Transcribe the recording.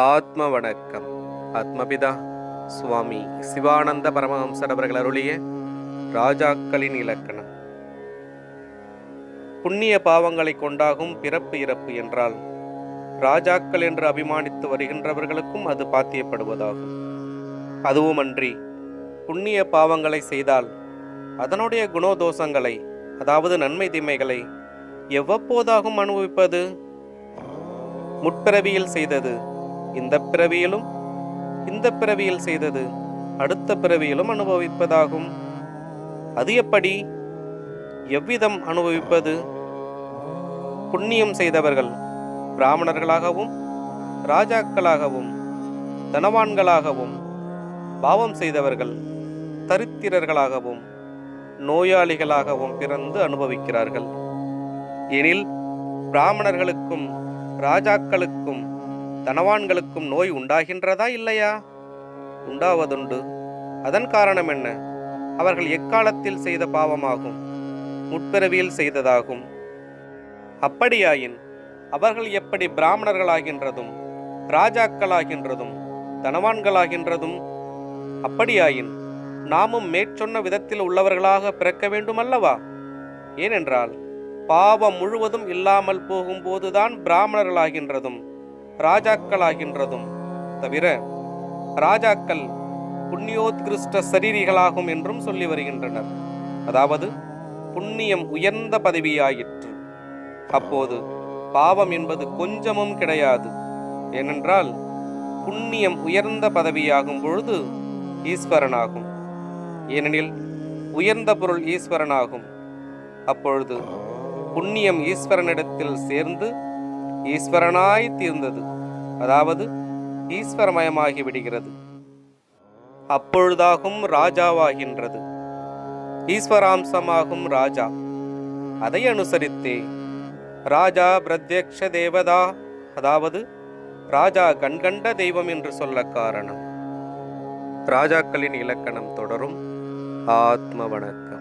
ஆத்ம வணக்கம் ஆத்மபிதா சுவாமி சிவானந்த பரமஹம்சர் அவர்கள் அருளிய ராஜாக்களின் இலக்கணம். புண்ணிய பாவங்களை கொண்டாகும் பிறப்பு இறப்பு என்றால் ராஜாக்கள் என்று அபிமானித்து வருகின்றவர்களுக்கும் அது பாத்தியப்படுவதாகும். அதுவுமன்றி புண்ணிய பாவங்களை செய்தால் அதனுடைய குணோதோஷங்களை அதாவது நன்மை தீமைகளை எவ்வப்போதாகும் அனுபவிப்பது? முற்பிறவியில் செய்தது இந்த பிறவியிலும் இந்த பிறவியில் செய்தது அடுத்த பிறவியிலும் அனுபவிப்பதாகும். அது எப்படி? எவ்விதம் அனுபவிப்பது? புண்ணியம் செய்தவர்கள் பிராமணர்களாகவும் ராஜாக்களாகவும் தனவான்களாகவும் பாவம் செய்தவர்கள் தரித்திரர்களாகவும் நோயாளிகளாகவும் பிறந்து அனுபவிக்கிறார்கள். எனில் பிராமணர்களுக்கும் ராஜாக்களுக்கும் தனவான்களுக்கும் நோய் உண்டாகின்றதா இல்லையா? உண்டாவதுண்டு. அதன் காரணம் என்ன? அவர்கள் எக்காலத்தில் செய்த பாவமாகும்? முற்பிறவியில் செய்ததாகும். அப்படியாயின் அவர்கள் எப்படி பிராமணர்களாகின்றதும் ராஜாக்களாகின்றதும் தனவான்களாகின்றதும்? அப்படியாயின் நாமும் மேற்சொன்ன விதத்தில் உள்ளவர்களாக பிறக்க வேண்டுமல்லவா? ஏனென்றால் பாவம் முழுவதும் இல்லாமல் போகும்போதுதான் பிராமணர்களாகின்றதும் ராஜாக்களாகின்றதும் தவிர ராஜாக்கள் புண்ணியோத்கிருஷ்ட சரீரிகளாகும் என்றும் சொல்லி வருகின்றனர். அதாவது புண்ணியம் உயர்ந்த பதவியாயிற்று. அப்போது பாவம் என்பது கொஞ்சமும் கிடையாது. ஏனென்றால் புண்ணியம் உயர்ந்த பதவியாகும் பொழுது ஈஸ்வரனாகும். ஏனெனில் உயர்ந்த பொருள் ஈஸ்வரனாகும். அப்பொழுது புண்ணியம் ஈஸ்வரனிடத்தில் சேர்ந்து ஈஸ்வரனாய் தீர்ந்தது. அதாவது ஈஸ்வரமயமாகி விடுகிறது. அப்பொழுதாகும் ராஜாவாகின்றது. ஈஸ்வராம்சமாகும் ராஜா. அதை அனுசரித்தே. ராஜா பிரத்யக்ஷ தேவதா. அதாவது ராஜா கண்கண்ட தெய்வம் என்று சொல்ல காரணம். ராஜாக்களின் இலக்கணம் தொடரும். ஆத்ம வணக்கம்.